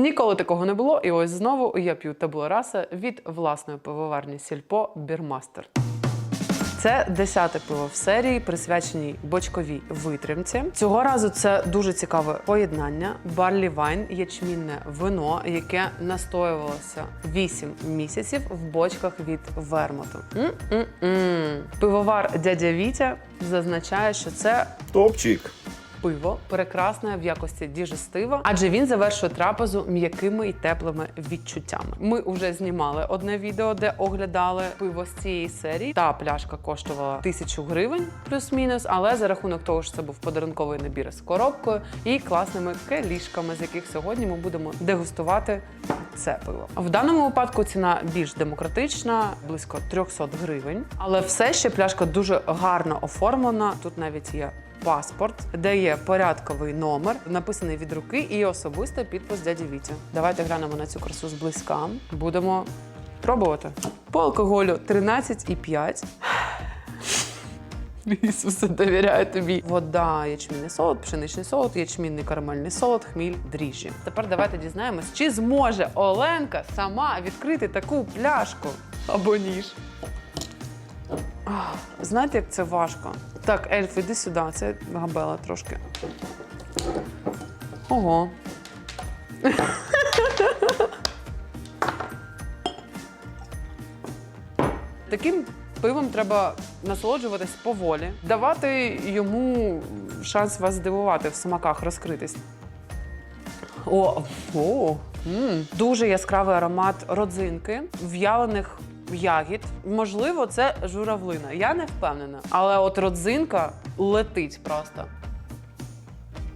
Ніколи такого не було, і ось знову я п'ю табула раса від власної пивоварні Сільпо Бірмастер. Це десяте пиво в серії, присвяченій бочковій витримці. Цього разу це дуже цікаве поєднання. Барлі вайн, ячмінне вино, яке настоювалося 8 місяців в бочках від вермуту. М-м-м. Пивовар дядя Вітя зазначає, що це Топчик. Пиво прекрасне в якості діжестива, адже він завершує трапезу м'якими і теплими відчуттями. Ми вже знімали одне відео, де оглядали пиво з цієї серії. Та пляшка коштувала тисячу гривень плюс-мінус, але за рахунок того, що це був подарунковий набір з коробкою і класними келішками, з яких сьогодні ми будемо дегустувати це пиво. В даному випадку ціна більш демократична, близько 300 гривень. Але все ще пляшка дуже гарно оформлена. Тут навіть є паспорт, де є порядковий номер, написаний від руки і особисто підпис дяді Віті. Давайте глянемо на цю красу зблизька. Будемо пробувати. По алкоголю 13,5. Ісусе, довіряю тобі. Вода, ячмінний солод, пшеничний солод, ячмінний карамельний солод, хміль, дріжджі. Тепер давайте дізнаємось, чи зможе Оленка сама відкрити таку пляшку або ніж. Знаєте, як це важко? Так, ельф, іди сюди, це габела трошки. Ого. Таким пивом треба насолоджуватись поволі, давати йому шанс вас здивувати в смаках, розкритись. О, о, м. дуже яскравий аромат родзинки, в'ялених ягід. Можливо, це журавлина. Я не впевнена. Але от родзинка летить просто.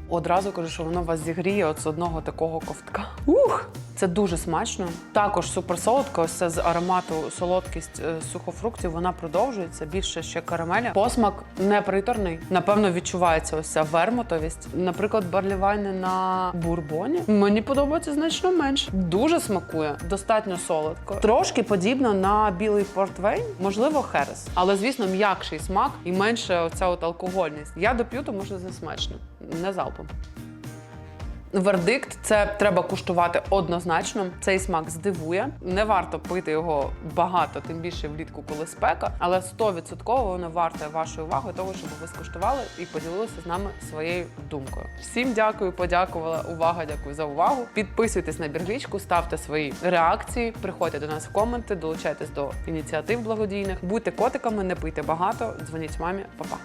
Одразу кажу, що воно вас зігріє от з одного такого ковтка. Ух! Це дуже смачно. Також суперсолодко, ось це з аромату солодкість е, сухофруктів. Вона продовжується більше ще карамеля. Посмак не приторний. Напевно, відчувається ось ця вермутовість. Наприклад, барлівайни на бурбоні. Мені подобається значно менше. Дуже смакує, достатньо солодко. Трошки подібно на білий портвейн, можливо, херес. Але звісно, м'якший смак і менше оця от алкогольність. Я доп'ю, тому що це смачно. Не залпом. Вердикт це треба куштувати однозначно. Цей смак здивує. Не варто пити його багато, тим більше влітку, коли спека, але 100% воно варте вашої уваги, того, щоб ви скуштували і поділилися з нами своєю думкою. Всім дякую, подякувала. Увага, дякую за увагу. Підписуйтесь на бірглічку, ставте свої реакції, приходьте до нас в коменти, долучайтесь до ініціатив благодійних. Будьте котиками, не пийте багато, дзвоніть мамі, Па-па.